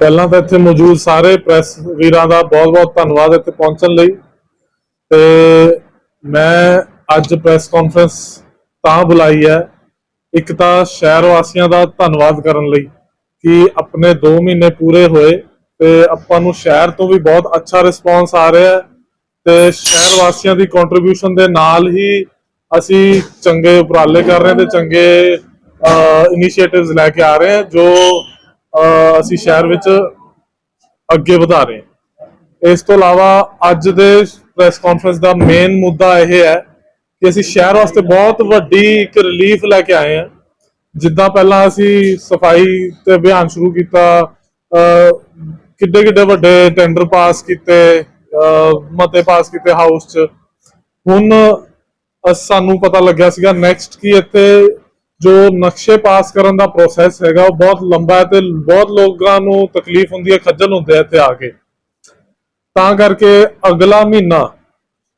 ਪਹਿਲਾਂ ਤਾਂ ਇੱਥੇ ਮੌਜੂਦ ਸਾਰੇ ਪ੍ਰੈਸ ਵੀਰਾਂ ਦਾ ਬਹੁਤ-ਬਹੁਤ ਧੰਨਵਾਦ ਇੱਥੇ ਪਹੁੰਚਣ ਲਈ। ਤੇ ਮੈਂ ਅੱਜ ਪ੍ਰੈਸ ਕਾਨਫਰੰਸ ਤਾਂ ਬੁਲਾਈ ਹੈ, ਇੱਕ ਤਾਂ ਸ਼ਹਿਰ ਵਾਸੀਆਂ ਦਾ ਧੰਨਵਾਦ ਕਰਨ ਲਈ ਕਿ ਆਪਣੇ 2 ਮਹੀਨੇ ਪੂਰੇ ਹੋਏ ਤੇ ਆਪਾਂ ਨੂੰ ਸ਼ਹਿਰ ਤੋਂ ਵੀ ਬਹੁਤ ਅੱਛਾ ਰਿਸਪਾਂਸ ਆ ਰਿਹਾ ਹੈ ਤੇ ਸ਼ਹਿਰ ਵਾਸੀਆਂ ਦੀ ਕੰਟਰੀਬਿਊਸ਼ਨ ਦੇ ਨਾਲ ਹੀ ਅਸੀਂ ਚੰਗੇ ਉਪਰਾਲੇ ਕਰ ਰਹੇ ਹਾਂ ਤੇ ਚੰਗੇ ਇਨੀਸ਼ੀਏਟਿਵਸ ਲੈ ਕੇ ਆ ਰਹੇ ਹਾਂ ਜੋ ਅਸੀਂ ਸ਼ਹਿਰ ਵਿੱਚ ਅੱਗੇ ਵਧਾ ਰਹੇ ਹਾਂ। ਇਸ ਤੋਂ ਇਲਾਵਾ ਅੱਜ ਦੇ ਪ੍ਰੈਸ ਕਾਨਫਰੰਸ ਦਾ ਮੇਨ ਮੁੱਦਾ ਇਹ ਹੈ ਕਿ ਅਸੀਂ ਸ਼ਹਿਰ ਵਾਸਤੇ ਬਹੁਤ ਵੱਡੀ ਇੱਕ ਰਿਲੀਫ ਲੈ ਕੇ ਆਏ ਹਾਂ। ਜਿੱਦਾਂ ਪਹਿਲਾਂ ਅਸੀਂ ਸਫ਼ਾਈ ਤੇ ਅਭਿਆਨ ਸ਼ੁਰੂ ਕੀਤਾ ਕਿੱਡੇ ਕਿੱਡੇ ਵੱਡੇ ਟੈਂਡਰ ਪਾਸ ਕੀਤੇ ਮਤੇ ਪਾਸ ਕੀਤੇ ਹਾਊਸ 'ਚ। ਹੁਣ ਸਾਨੂੰ ਪਤਾ ਲੱਗਿਆ ਸੀਗਾ ਨੈਕਸਟ ਕੀ ਇੱਥੇ ਜੋ ਨਕਸ਼ੇ ਪਾਸ ਕਰਨ ਦਾ ਪ੍ਰੋਸੈਸ ਹੈਗਾ, ਉਹ ਬਹੁਤ ਲੰਬਾ ਹੈ ਤੇ ਬਹੁਤ ਲੋਕਾਂ ਨੂੰ ਤਕਲੀਫ ਹੁੰਦੀ ਹੈ, ਖੱਜਲ ਹੁੰਦੇ ਆ ਇੱਥੇ ਆ ਕੇ। ਤਾਂ ਕਰਕੇ ਅਗਲਾ ਮਹੀਨਾ,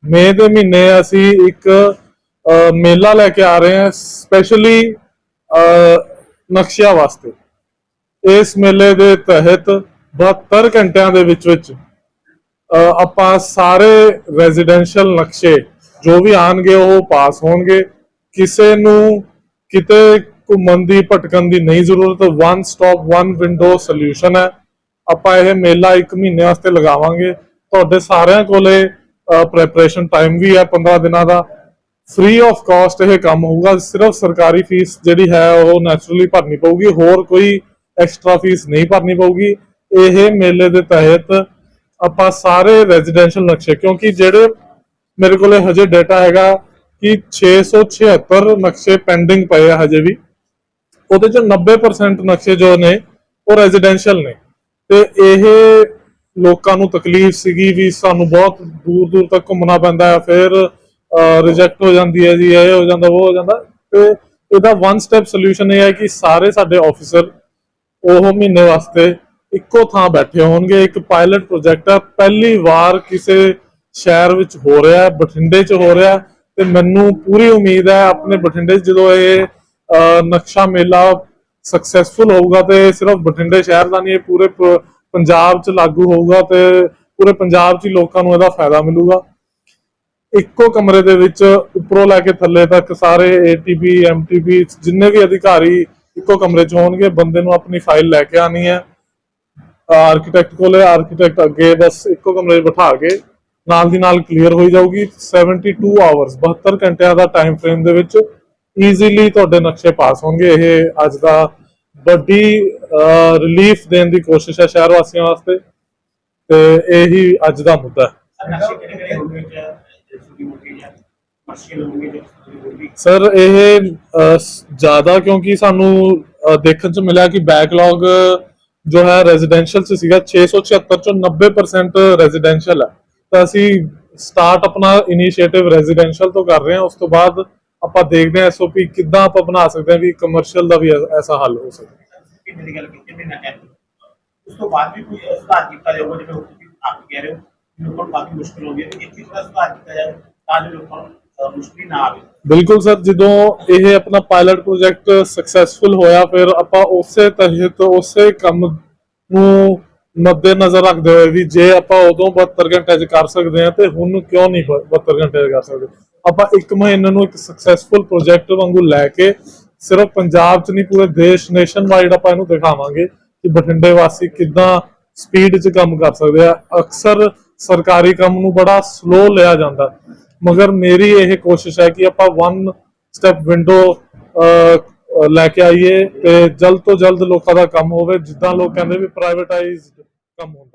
ਮਈ ਦੇ ਮਹੀਨੇ ਅਸੀਂ ਇੱਕ ਮੇਲਾ ਲੈ ਕੇ ਆ ਰਹੇ ਹਾਂ ਸਪੈਸ਼ਲੀ ਨਕਸ਼ਿਆਂ ਵਾਸਤੇ। ਇਸ ਮੇਲੇ ਦੇ ਤਹਿਤ 72 ਘੰਟਿਆਂ ਦੇ ਵਿੱਚ ਵਿੱਚ ਆਪਾਂ ਸਾਰੇ ਰੈਜ਼ੀਡੈਂਸ਼ੀਅਲ ਨਕਸ਼ੇ ਜੋ ਵੀ ਆਣਗੇ ਉਹ ਪਾਸ ਹੋਣਗੇ। ਕਿਸੇ ਨੂੰ ਕਿਤੇ ਘੁੰਮਣ ਦੀ, ਭਟਕਣ ਦੀ ਨਹੀਂ ਜ਼ਰੂਰਤ one stop one window solution ਹੈ। ਆਪਾਂ ਇਹ ਮੇਲਾ 1 ਮਹੀਨੇ ਵਾਸਤੇ ਲਗਾਵਾਂਗੇ। ਤੁਹਾਡੇ ਸਾਰਿਆਂ ਕੋਲੇ ਪ੍ਰੈਪਰੇਸ਼ਨ ਟਾਈਮ ਵੀ ਹੈ 15 ਦਿਨਾਂ ਦਾ। ਫ੍ਰੀ ਆਫ ਕਾਸਟ ਇਹ ਕੰਮ ਹੋਊਗਾ। ਸਿਰਫ ਸਰਕਾਰੀ ਫੀਸ ਜਿਹੜੀ ਹੈ, ਉਹ ਨੈਚੁਰਲੀ ਭਰਨੀ ਪਊਗੀ। ਹੋਰ ਕੋਈ ਐਕਸਟਰਾ ਫੀਸ ਨਹੀਂ ਭਰਨੀ ਪਊਗੀ। ਇਹ ਮੇਲੇ ਦੇ ਤਹਿਤ ਆਪਾਂ ਸਾਰੇ ਰੈਜ਼ੀਡੈਂਸ਼ੀਅਲ ਨਕਸ਼ੇ, ਕਿਉਂਕਿ ਜਿਹੜੇ ਮੇਰੇ ਕੋਲੇ ਹਜੇ ਡਾਟਾ ਹੈਗਾ ਕਿ 676 ਨਕਸ਼ੇ ਪੈਂਡਿੰਗ ਪਏ ਆ ਹਜੇ ਵੀ। ਉਹਦੇ ਚ 90% ਨਕਸ਼ੇ ਜੋ ਨੇ, ਉਹ ਰੈਜ਼ੀਡੈਂਸ਼ੀਅਲ ਨੇ। ਤੇ ਇਹ ਲੋਕਾਂ ਨੂੰ ਤਕਲੀਫ ਸੀਗੀ ਵੀ ਸਾਨੂੰ ਬਹੁਤ ਦੂਰ ਦੂਰ ਤੱਕ ਘੁੰਮਣਾ ਪੈਂਦਾ ਹੈ ਫਿਰ ਰਿਜੈਕਟ ਹੋ ਜਾਂਦੀ ਹੈ ਜੀ, ਇਹ ਹੋ ਜਾਂਦਾ, ਉਹ ਹੋ ਜਾਂਦਾ। ਤੇ ਇਹਦਾ ਵਨ ਸਟੈਪ ਸੋਲੂਸ਼ਨ ਇਹ ਹੈ ਕਿ ਸਾਰੇ ਸਾਡੇ ਆਫੀਸਰ ਉਹ ਮਹੀਨੇ ਵਾਸਤੇ ਇੱਕੋ ਥਾਂ ਬੈਠੇ ਹੋਣਗੇ। ਇੱਕ ਪਾਇਲਟ ਪ੍ਰੋਜੈਕਟ ਆ, ਪਹਿਲੀ ਵਾਰ ਕਿਸੇ ਸ਼ਹਿਰ ਵਿੱਚ ਹੋ ਰਿਹਾ, ਬਠਿੰਡੇ 'ਚ ਹੋ ਰਿਹਾ। ਤੇ ਮੈਨੂੰ ਪੂਰੀ ਉਮੀਦ ਹੈ ਆਪਣੇ ਬਠਿੰਡੇ 'ਚ ਜਦੋਂ ਇਹ ਨਕਸ਼ਾ ਮੇਲਾ ਸਕਸੈਸਫੁਲ ਹੋਊਗਾ ਤੇ ਸਿਰਫ ਬਠਿੰਡੇ ਸ਼ਹਿਰ ਦਾ ਨਹੀਂ, ਇਹ ਪੂਰੇ ਪੰਜਾਬ 'ਚ ਲਾਗੂ ਹੋਊਗਾ ਤੇ ਪੂਰੇ ਪੰਜਾਬ 'ਚ ਲੋਕਾਂ ਨੂੰ ਇਹਦਾ ਫਾਇਦਾ ਮਿਲੂਗਾ। ਇੱਕੋ ਕਮਰੇ ਦੇ ਵਿੱਚ ਉੱਪਰੋਂ ਲੈ ਕੇ ਥੱਲੇ ਤੱਕ ਸਾਰੇ ਏਟੀਪੀ ਐਮਟੀਪੀ ਜਿੰਨੇ ਵੀ ਅਧਿਕਾਰੀ ਇੱਕੋ ਕਮਰੇ 'ਚ ਹੋਣਗੇ, ਬੰਦੇ ਨੂੰ ਆਪਣੀ ਫਾਈਲ ਲੈ ਕੇ ਆਣੀ ਹੈ। ਆਰਕੀਟੈਕਟ ਕੋਲੇ ਆਰਕੀਟੈਕਟ ਅੱਗੇ ਬਸ ਇੱਕੋ ਕਮਰੇ 'ਚ ਬਿਠਾ ਕੇ ਨਾਲ ਦੀ ਨਾਲ ਕਲੀਅਰ ਹੋਈ ਜਾਊਗੀ 72 ਆਵਰਸ 72 ਘੰਟਿਆਂ ਦਾ ਟਾਈਮ ਫਰੇਮ ਦੇ ਵਿੱਚ ਈਜ਼ੀਲੀ ਤੁਹਾਡੇ ਨਕਸ਼ੇ ਪਾਸ ਹੋਣਗੇ। ਇਹ ਅੱਜ ਦਾ ਵੱਡੀ ਰਿਲੀਫ ਦੇਣ ਦੀ ਕੋਸ਼ਿਸ਼ ਹੈ ਸ਼ਹਿਰ ਵਾਸੀਆਂ ਵਾਸਤੇ। ਤੇ ਇਹੀ ਅੱਜ ਦਾ ਮੁੱਦਾ ਹੈ। ਸਰ ਇਹ ਜ਼ਿਆਦਾ ਕਿਉਂਕਿ ਸਾਨੂੰ ਦੇਖਣ ਚ ਮਿਲਿਆ ਕਿ ਬੈਕਲੌਗ ਜੋ ਹੈ ਰੈਜ਼ੀਡੈਂਸ਼ੀਅਲ ਚ ਸੀਗਾ 676 ਚੋਂ 90% ਰੈਜ਼ੀਡੈਂਸ਼ੀਅਲ ਹੈ। ਤਾਂ ਅਸੀਂ ਸਟਾਰਟ ਆਪਣਾ ਇਨੀਸ਼ੀਏਟਿਵ ਰੈਜ਼ੀਡੈਂਸ਼ੀਅਲ ਤੋਂ ਕਰ ਰਹੇ ਹਾਂ ਉਸ ਤੋਂ ਬਾਅਦ ਆਪਾਂ ਦੇਖਦੇ ਹਾਂ ਐਸਓਪੀ ਕਿੱਦਾਂ ਆਪਾਂ ਬਣਾ ਸਕਦੇ ਹਾਂ ਵੀ ਕਮਰਸ਼ੀਅਲ ਦਾ ਵੀ ਐਸਾ ਹੱਲ ਹੋ ਸਕੇ। ਕਿੰਨੇ ਦੀ ਗੱਲ ਕੀਤੀ ਮਹੀਨਾ ਕਹਿੰਦੇ ਉਸ ਤੋਂ ਬਾਅਦ ਵੀ ਕੋਈ ਸੁਧਾਰ ਕੀਤਾ ਜਾਊਗਾ ਜਿਵੇਂ ਹੁਣ ਤੁਸੀਂ ਆਪ ਕਹਿ ਰਹੇ ਹੋ ਕਿ ਲੋਕਾਂ ਨੂੰ ਕਾਫੀ ਮੁਸ਼ਕਲ ਹੋ ਗਈ ਹੈ ਤੇ ਇੱਥੇ ਥੋੜਾ ਸੁਧਾਰ ਕੀਤਾ ਜਾਏ ਤਾਂ ਜੋ ਲੋਕਾਂ ਨੂੰ ਅਹ, ਮੁਸ਼ਕਲ ਨਾ ਆਵੇ। ਬਿਲਕੁਲ ਸਰ ਜਦੋਂ ਇਹ ਆਪਣਾ ਪਾਇਲਟ ਪ੍ਰੋਜੈਕਟ ਸਕਸੈਸਫੁਲ ਹੋਇਆ ਫਿਰ ਆਪਾਂ ਉਸੇ ਤਹਿਤ ਉਸੇ ਕੰਮ ਨੂੰ ਮੱਦੇ ਨਜ਼ਰ ਰੱਖਦੇ ਹੋਏ ਵੀ ਜੇ ਆਪਾਂ ਉਦੋਂ 72 ਘੰਟੇ 'ਚ ਕਰ ਸਕਦੇ ਹਾਂ ਤੇ ਹੁਣ ਕਿਉਂ ਨਹੀਂ 72 ਘੰਟੇ ਕਰ ਸਕਦੇ? ਆਪਾਂ ਇੱਕ ਮਹੀਨੇ ਨੂੰ ਇੱਕ ਸਕਸੈਸਫੁਲ ਪ੍ਰੋਜੈਕਟ ਵਾਂਗੂ ਲੈ ਕੇ ਸਿਰਫ ਪੰਜਾਬ 'ਚ ਨਹੀਂ, ਪੂਰੇ ਦੇਸ਼ ਨੇਸ਼ਨ ਵਾਈਡ ਆਪਾਂ ਇਹਨੂੰ ਦਿਖਾਵਾਂਗੇ ਕਿ ਬਠਿੰਡੇ ਵਾਸੀ ਕਿੱਦਾਂ ਸਪੀਡ 'ਚ ਕੰਮ ਕਰ ਸਕਦੇ ਆ। ਅਕਸਰ ਸਰਕਾਰੀ ਕੰਮ ਨੂੰ ਬੜਾ ਸਲੋ ਲਿਆ ਜਾਂਦਾ। ਮਗਰ ਮੇਰੀ ਇਹ ਕੋਸ਼ਿਸ਼ ਹੈ ਕਿ ਆਪਾਂ ਵਨ ਸਟੈਪ ਵਿੰਡੋ ਲੈ ਕੇ ਆਈਏ ਤੇ ਜਲਦ ਤੋਂ ਜਲਦ ਲੋਕਾਂ ਦਾ ਕੰਮ ਹੋਵੇ, ਜਿੱਦਾਂ ਲੋਕ ਕਹਿੰਦੇ ਵੀ ਪ੍ਰਾਈਵੇਟਾਈਜ਼ਡ ਕੰਮ ਹੁੰਦਾ।